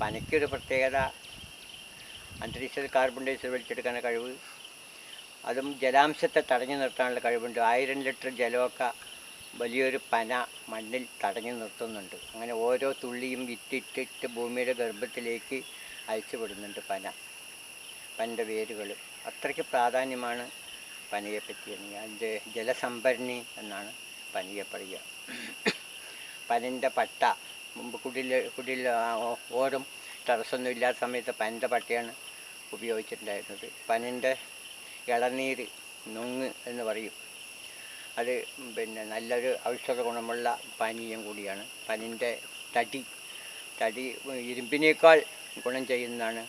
പനയ്ക്കൊരു പ്രത്യേകത അന്തരീക്ഷത്തിൽ carbon dye വലിച്ചെടുക്കാൻ കഴിവ്. അതും ജലാംശത്തെ തടഞ്ഞു നിർത്താനുള്ള കഴിവുണ്ട്. ആയിരം ലിറ്റർ ജലമൊക്കെ വലിയൊരു പന മണ്ണിൽ തടഞ്ഞു നിർത്തുന്നുണ്ട്. അങ്ങനെ ഓരോ തുള്ളിയും വിറ്റിട്ടിട്ട് ഭൂമിയുടെ ഗർഭത്തിലേക്ക് അയച്ചുവിടുന്നുണ്ട് പന. പനന്റെ വേരുകൾ. അത്രയ്ക്ക് പ്രാധാന്യമാണ് പനയെ പറ്റി അതിന്റെ ജലസംഭരണി എന്നാണ് പനയെ പറയുക. പനന്റെ പട്ട കുടിൽ കുടിൽ ഓരും ടെറസൊന്നും ഇല്ലാത്ത സമയത്ത് പനിന്റെ പട്ടയാണ് ഉപയോഗിച്ചിട്ടുണ്ടായിരുന്നത്. പനിന്റെ ഇളനീര് നുങ്ങ് എന്ന് പറയും. അത് പിന്നെ നല്ലൊരു ഔഷധ ഗുണമുള്ള പാനീയം കൂടിയാണ്. പനിന്റെ തടി തടി ഇരുമ്പിനേക്കാൾ ഗുണം ചെയ്യുന്നതാണ്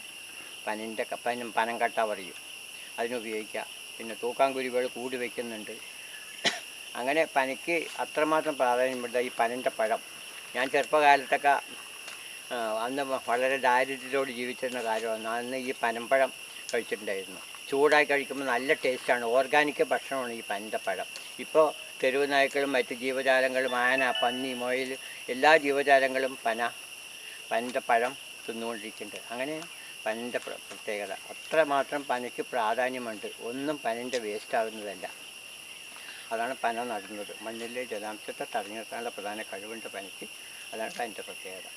പനിന്റെ പനം പനങ്കട്ട പറയും. അതിനുപയോഗിക്കുക. പിന്നെ തൂക്കാങ്കുരുവികൾ കൂടി വയ്ക്കുന്നുണ്ട് അങ്ങനെ പനിക്ക് അത്രമാത്രം പ്രാധാന്യമുണ്ട് ഈ പനന്റെ പഴം ഞാൻ ചെറുപ്പകാലത്തൊക്കെ അന്ന് വളരെ ദാരിദ്ര്യത്തോട് ജീവിച്ചിരുന്ന കാര്യമാണ് അന്ന് ഈ പനമ്പഴം കഴിച്ചിട്ടുണ്ടായിരുന്നു. ചൂടായി കഴിക്കുമ്പോൾ നല്ല ടേസ്റ്റാണ്. ഓർഗാനിക് ഭക്ഷണമാണ് ഈ പനന്തപ്പഴം പഴം ഇപ്പോൾ തെരുവ് നായ്ക്കളും മറ്റ് ജീവജാലങ്ങളും ആന പന്നി മൊയിൽ എല്ലാ ജീവജാലങ്ങളും പന പനന്തപ്പഴം പഴം തിന്നുകൊണ്ടിരിക്കുന്നുണ്ട്. അങ്ങനെ പനന്റെ പ്ര- പ്രത്യേകത. അത്രമാത്രം പനയ്ക്ക് പ്രാധാന്യമുണ്ട്. ഒന്നും പനന്റെ വേസ്റ്റ് ആകുന്നതല്ല അതാണ് പന നടുന്നത്. മണ്ണിലെ ജലാംശത്തെ തടഞ്ഞു നിർത്താനുള്ള പ്രധാന കഴിവുണ്ട് പനിക്ക് അതാണ് പനിന്റെ പ്രത്യേകത.